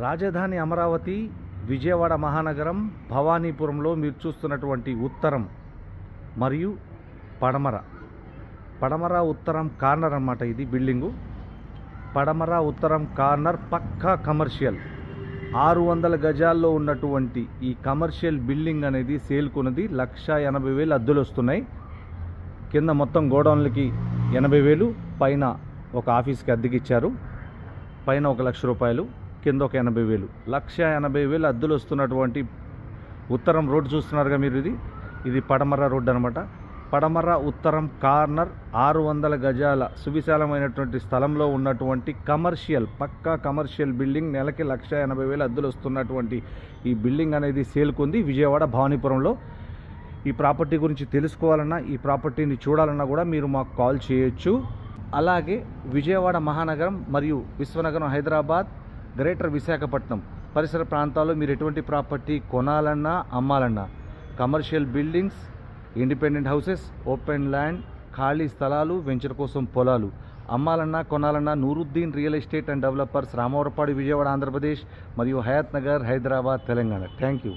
రాజధాని అమరావతి విజయవాడ మహానగరం భవానీపురంలో మీరు చూస్తున్నటువంటి ఉత్తరం మరియు పడమర. పడమర ఉత్తరం కార్నర్ అన్నమాట ఇది బిల్డింగు. పడమర ఉత్తరం కార్నర్ పక్కా కమర్షియల్. ఆరు వందల గజాల్లో ఉన్నటువంటి ఈ కమర్షియల్ బిల్డింగ్ అనేది సేల్కున్నది లక్ష ఎనభై వేలు అద్దెలు వస్తున్నాయి. కింద మొత్తం గోడౌన్లకి ఎనభై వేలు పైన ఒక ఆఫీస్కి అద్దెకి ఇచ్చారు పైన ఒక లక్ష రూపాయలు. కింద ఒక ఎనభై వేలు. లక్ష ఎనభై వేలు అద్దెలు వస్తున్నటువంటి ఉత్తరం రోడ్డు చూస్తున్నారుగా మీరు ఇది? ఇది పడమర రోడ్డు అనమాట పడమర ఉత్తరం కార్నర్ ఆరు వందల గజాల సువిశాలమైనటువంటి స్థలంలో ఉన్నటువంటి కమర్షియల్ పక్కా కమర్షియల్ బిల్డింగ్ నెలకి లక్ష ఎనభై వేలు అద్దెలు వస్తున్నటువంటి ఈ బిల్డింగ్ అనేది సేల్కొంది విజయవాడ భవానీపురంలో. ఈ ప్రాపర్టీ గురించి తెలుసుకోవాలన్నా ఈ ప్రాపర్టీని చూడాలన్నా కూడా మీరు మాకు కాల్ చేయొచ్చు. అలాగే విజయవాడ మహానగరం మరియు విశ్వనగరం హైదరాబాద్ గ్రేటర్ విశాఖపట్నం పరిసర ప్రాంతాల్లో మీరు ఎటువంటి ప్రాపర్టీ కొనాలన్నా అమ్మాలన్నా commercial buildings independent houses open land ఖాళీ స్థలాలు వెంచర్ కోసం పొలాలు అమ్మాలన్నా కొనాలన్నా Nooruddin real estate and developers Ramavarappadu Vijayawada Andhra Pradesh మరియు హయాత్ నగర్ హైదరాబాద్ తెలంగాణ. Thank you.